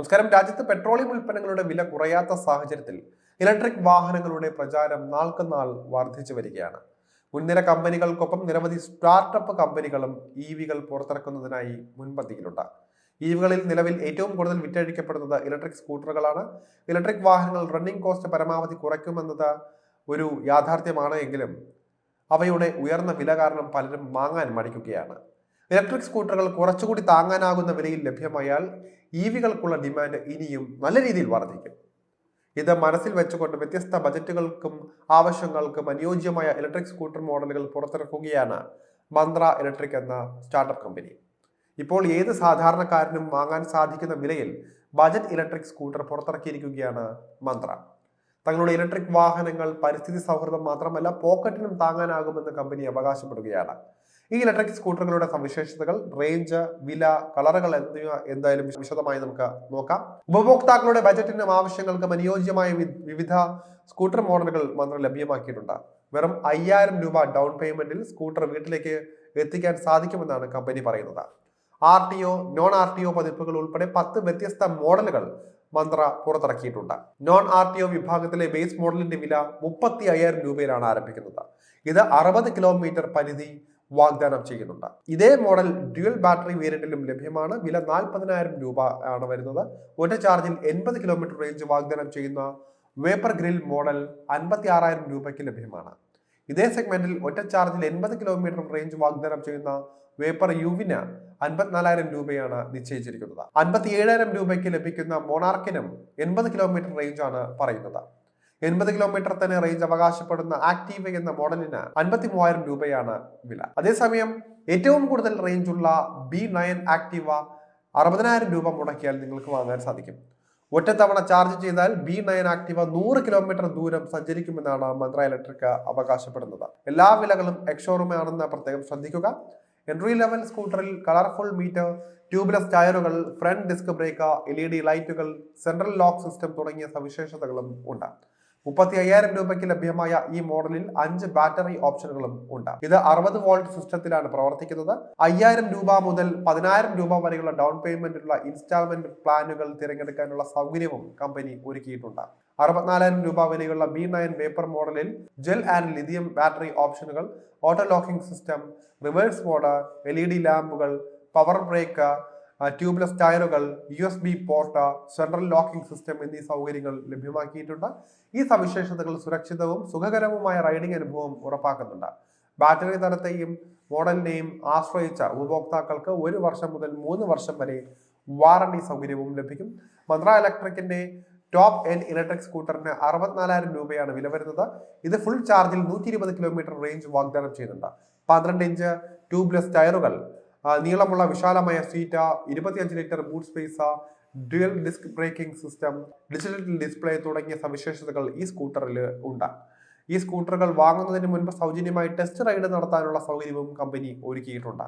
നമസ്കാരം. രാജ്യത്ത് പെട്രോളിയം ഉൽപ്പന്നങ്ങളുടെ വില കുറയാത്ത സാഹചര്യത്തിൽ ഇലക്ട്രിക് വാഹനങ്ങളുടെ പ്രചാരം നാൾക്കുനാൾ വർദ്ധിച്ചു വരികയാണ്. മുൻനിര കമ്പനികൾക്കൊപ്പം നിരവധി സ്റ്റാർട്ടപ്പ് കമ്പനികളും ഇ വികൾ പുറത്തിറക്കുന്നതിനായി മുൻപന്തിയിലുണ്ട്. ഇ വികളിൽ നിലവിൽ ഏറ്റവും കൂടുതൽ വിറ്റഴിക്കപ്പെടുന്നത് ഇലക്ട്രിക് സ്കൂട്ടറുകളാണ്. ഇലക്ട്രിക് വാഹനങ്ങൾ റണ്ണിംഗ് കോസ്റ്റ് പരമാവധി കുറയ്ക്കുമെന്നത് ഒരു യാഥാർത്ഥ്യമാണ് എങ്കിലും അവയുടെ ഉയർന്ന വില കാരണം പലരും വാങ്ങാൻ മടിക്കുകയാണ്. ഇലക്ട്രിക് സ്കൂട്ടറുകൾ കുറച്ചുകൂടി താങ്ങാനാകുന്ന വിലയിൽ ലഭ്യമായാൽ ഇ വികൾക്കുള്ള ഡിമാൻഡ് ഇനിയും നല്ല രീതിയിൽ വർദ്ധിക്കും. ഇത് മനസ്സിൽ വെച്ചുകൊണ്ട് വ്യത്യസ്ത ബജറ്റുകൾക്കും ആവശ്യങ്ങൾക്കും അനുയോജ്യമായ ഇലക്ട്രിക് സ്കൂട്ടർ മോഡലുകൾ പുറത്തിറക്കുകയാണ് മന്ത്ര ഇലക്ട്രിക് എന്ന സ്റ്റാർട്ടപ്പ് കമ്പനി. ഇപ്പോൾ ഏത് സാധാരണക്കാരനും വാങ്ങാൻ സാധിക്കുന്ന വിലയിൽ ബജറ്റ് ഇലക്ട്രിക് സ്കൂട്ടർ പുറത്തിറക്കിയിരിക്കുകയാണ് മന്ത്ര. തങ്ങളുടെ ഇലക്ട്രിക് വാഹനങ്ങൾ പരിസ്ഥിതി സൗഹൃദം മാത്രമല്ല പോക്കറ്റിനും താങ്ങാനാകുമെന്ന് കമ്പനി അവകാശപ്പെടുകയാണ്. ഈ ഇലക്ട്രിക് സ്കൂട്ടറുകളുടെ സവിശേഷതകൾ റേഞ്ച് വില കളറുകൾ എന്നിവ എന്തായാലും വിശദമായി നമുക്ക് നോക്കാം. ഉപഭോക്താക്കളുടെ ബജറ്റിനും ആവശ്യങ്ങൾക്കും അനുയോജ്യമായ വിവിധ സ്കൂട്ടർ മോഡലുകൾ മന്ത്രി ലഭ്യമാക്കിയിട്ടുണ്ട്. വെറും അയ്യായിരം രൂപ ഡൗൺ പേയ്മെന്റിൽ സ്കൂട്ടർ വീട്ടിലേക്ക് എത്തിക്കാൻ സാധിക്കുമെന്നാണ് കമ്പനി പറയുന്നത്. R T O non R T O പതിപ്പുകൾ ഉൾപ്പെടെ പത്ത് വ്യത്യസ്ത മോഡലുകൾ മന്ത്ര പുറത്തിറക്കിയിട്ടുണ്ട്. നോൺ ആർ ടി ഒ വിഭാഗത്തിലെ ബേസ് മോഡലിന്റെ വില മുപ്പത്തി അയ്യായിരം രൂപയിലാണ് ആരംഭിക്കുന്നത്. ഇത് അറുപത് കിലോമീറ്റർ പരിധി വാഗ്ദാനം ചെയ്യുന്നുണ്ട്. ഇതേ മോഡൽ ഡ്യുവൽ ബാറ്ററി വേരിയന്റിലും ലഭ്യമാണ്. വില നാൽപ്പതിനായിരം രൂപ ആണ് വരുന്നത്. ഒറ്റ ചാർജിൽ എൺപത് കിലോമീറ്റർ റേഞ്ച് വാഗ്ദാനം ചെയ്യുന്ന വേപ്പർ ഗ്രിൽ മോഡൽ അൻപത്തി ആറായിരം രൂപയ്ക്ക് ലഭ്യമാണ്. ഇതേ സെഗ്മെന്റിൽ ഒറ്റ ചാർജിൽ എൺപത് കിലോമീറ്റർ റേഞ്ച് വാഗ്ദാനം ചെയ്യുന്ന വേപ്പർ യുവിന് അൻപത്തിനാലായിരം രൂപയാണ് നിശ്ചയിച്ചിരിക്കുന്നത്. അൻപത്തി ഏഴായിരം രൂപയ്ക്ക് ലഭിക്കുന്ന മൊണാർക്കിനും എൺപത് കിലോമീറ്റർ റേഞ്ച് ആണ് പറയുന്നത്. എൺപത് കിലോമീറ്റർ തന്നെ റേഞ്ച് അവകാശപ്പെടുന്ന ആക്റ്റീവ് എന്ന മോഡലിന് അൻപത്തി മൂവായിരം രൂപയാണ് വില. അതേസമയം ഏറ്റവും കൂടുതൽ റേഞ്ചുള്ള ബി നയൻ ആക്റ്റീവ അറുപതിനായിരം രൂപ മുടക്കിയാൽ നിങ്ങൾക്ക് വാങ്ങാൻ സാധിക്കും. ഒറ്റത്തവണ ചാർജ് ചെയ്താൽ ബി നയൻ ആക്ടിവ നൂറ് കിലോമീറ്റർ ദൂരം സഞ്ചരിക്കുമെന്നാണ് മന്ത്ര ഇലക്ട്രിക് അവകാശപ്പെടുന്നത്. എല്ലാ വിലകളും എക്സോറൂമാണെന്ന് പ്രത്യേകം ശ്രദ്ധിക്കുക. എൻട്രി ലെവൽ സ്കൂട്ടറിൽ കളർഫുൾ മീറ്റർ ട്യൂബ്ലെസ് ടയറുകൾ ഫ്രണ്ട് ഡിസ്ക് ബ്രേക്ക് എൽ ലൈറ്റുകൾ സെൻട്രൽ ലോക്ക് സിസ്റ്റം തുടങ്ങിയ സവിശേഷതകളും ഉണ്ട്. മുപ്പത്തി അയ്യായിരം രൂപയ്ക്ക് ലഭ്യമായ ഈ മോഡലിൽ അഞ്ച് ബാറ്ററി ഓപ്ഷനുകളും ഉണ്ട്. ഇത് അറുപത് വോൾട്ട് സിസ്റ്റത്തിലാണ് പ്രവർത്തിക്കുന്നത്. അയ്യായിരം രൂപ മുതൽ പതിനായിരം രൂപ വരെയുള്ള ഡൗൺ പേയ്മെന്റിലുള്ള ഇൻസ്റ്റാൾമെന്റ് പ്ലാനുകൾ തിരഞ്ഞെടുക്കാനുള്ള സൗകര്യവും കമ്പനി ഒരുക്കിയിട്ടുണ്ട്. അറുപത്തിനാലായിരം രൂപ വിലയുള്ള ബി നയൻ വേപ്പർ മോഡലിൽ ജെൽ ആൻഡ് ലിഥിയം ബാറ്ററി ഓപ്ഷനുകൾ auto locking system reverse mode L E D ലാമ്പുകൾ power brake tubeless ടയറുകൾ U S B port central locking system എന്നീ സൗകര്യങ്ങൾ ലഭ്യമാക്കിയിട്ടുണ്ട്. ഈ സവിശേഷതകൾ സുരക്ഷിതവും സുഖകരവുമായ റൈഡിംഗ് അനുഭവം ഉറപ്പാക്കുന്നുണ്ട്. ബാറ്ററി തരത്തെയും മോഡലിനെയും ആശ്രയിച്ച ഉപഭോക്താക്കൾക്ക് ഒരു വർഷം മുതൽ മൂന്ന് വർഷം വരെ വാറണ്ടി സൗകര്യവും ലഭിക്കും. മന്ത്ര ഇലക്ട്രിക്കിന്റെ ടോപ്പ് എൻ ഇലക്ട്രിക് സ്കൂട്ടറിന് അറുപത്തിനാലായിരം രൂപയാണ് വില വരുന്നത്. ഇത് ഫുൾ ചാർജിൽ നൂറ്റി ഇരുപത് കിലോമീറ്റർ റേഞ്ച് വാഗ്ദാനം ചെയ്യുന്നുണ്ട്. പന്ത്രണ്ട് ഇഞ്ച് ട്യൂബ്ലെസ് ടയറുകൾ നീളമുള്ള വിശാലമായ സീറ്റ ഇരുപത്തിയഞ്ച് litre boot space dual disc braking system digital display തുടങ്ങിയ സവിശേഷതകൾ ഈ സ്കൂട്ടറിൽ ഉണ്ട്. ഈ സ്കൂട്ടറുകൾ വാങ്ങുന്നതിന് മുൻപ് സൗജന്യമായി ടെസ്റ്റ് റൈഡ് നടത്താനുള്ള സൗകര്യവും കമ്പനി ഒരുക്കിയിട്ടുണ്ട്.